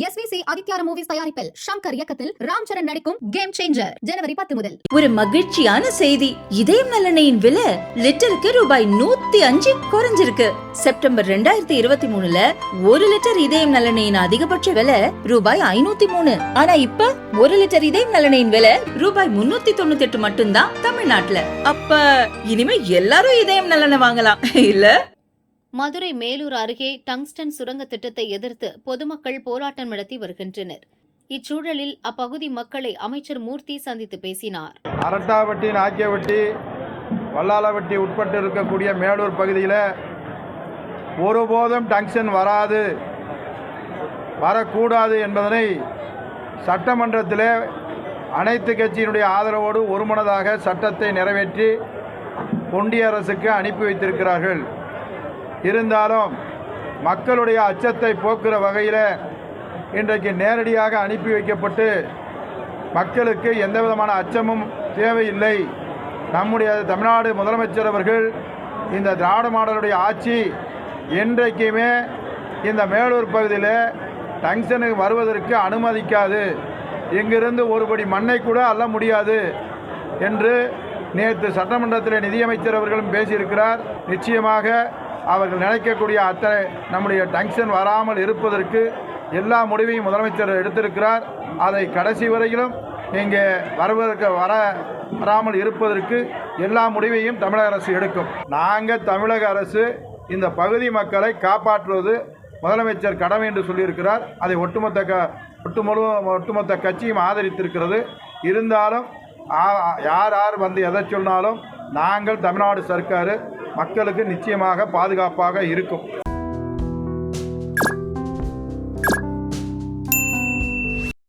SVC ஆதித்யார movies தயாரிப்பில் ஷங்கர் இயக்கத்தில் ராம் சரண் நடிக்கும் கேம் சேஞ்சர் ஜனவரி பத்து முதல். ஒரு மகிழ்ச்சியான செய்தி. இதயம் நலனையின் விலை லிட்டருக்கு ரூபாய் நூத்தி அஞ்சு குறைஞ்சிருக்கு. செப்டம்பர் ரெண்டாயிரத்தி இருபத்தி மூணுல ஒரு லிட்டர் இதயம் நலனையின் அதிகபட்ச விலை ரூபாய் ஐநூத்தி மூணு. ஆனா இப்ப ஒரு லிட்டர் இதயம் நலனையின் விலை ரூபாய் முன்னூத்தி தொண்ணூத்தி எட்டு மட்டும்தான் தமிழ்நாட்டுல. அப்ப இனிமே எல்லாரும் இதயம் நலனை வாங்கலாம். இல்ல? மதுரை மேலூர் அருகே டங்ஸ்டன் சுரங்க திட்டத்தை எதிர்த்து பொதுமக்கள் போராட்டம் நடத்தி வருகின்றனர். இச்சூழலில் அப்பகுதி மக்களை அமைச்சர் மூர்த்தி சந்தித்து பேசினார். அரட்டாவட்டி நாக்கியவட்டி வல்லாலவட்டி உட்பட்டு இருக்கக்கூடிய மேலூர் பகுதியில் ஒருபோதும் டங்ஷன் வராது வரக்கூடாது என்பதனை சட்டமன்றத்தில் அனைத்து கட்சியினுடைய ஆதரவோடு ஒருமனதாக சட்டத்தை நிறைவேற்றி ஒன்றிய அரசுக்கு அனுப்பி வைத்திருக்கிறார்கள். இருந்தாலும் மக்களுடைய அச்சத்தை போக்குற வகையில் இன்றைக்கு நேரடியாக அனுப்பி வைக்கப்பட்டு மக்களுக்கு எந்த விதமான அச்சமும் தேவையில்லை. நம்முடைய தமிழ்நாடு முதலமைச்சர் அவர்கள் இந்த திராவிட மாடலுடைய ஆட்சி என்றைக்குமே இந்த மேலூர் பகுதியில் டங்ஷனுக்கு வருவதற்கு அனுமதிக்காது. இங்கிருந்து ஒருபடி மண்ணை கூட அல்ல முடியாது என்று நேற்று சட்டமன்றத்தில் நிதியமைச்சர் அவர்களும் பேசியிருக்கிறார். நிச்சயமாக அவர்கள் நினைக்கக்கூடிய அத்தனை நம்முடைய டங்ஷன் வராமல் இருப்பதற்கு எல்லா முடிவையும் முதலமைச்சர் எடுத்திருக்கிறார். அதை கடைசி வரையிலும் இங்கே வருவதற்கு வர வராமல் இருப்பதற்கு எல்லா முடிவையும் தமிழக அரசு எடுக்கும். நாங்கள் தமிழக அரசு இந்த பகுதி மக்களை காப்பாற்றுவது முதலமைச்சர் கடமை என்று சொல்லியிருக்கிறார். அதை ஒட்டுமொத்த க ஒட்டுமுழு ஒட்டுமொத்த கட்சியும் ஆதரித்திருக்கிறது. இருந்தாலும் யார் யார் வந்து எதை சொன்னாலும் நாங்கள் தமிழ்நாடு சர்க்கார் மக்களுக்கு நிச்சயமாக பாதுகாப்பாக இருக்கும்.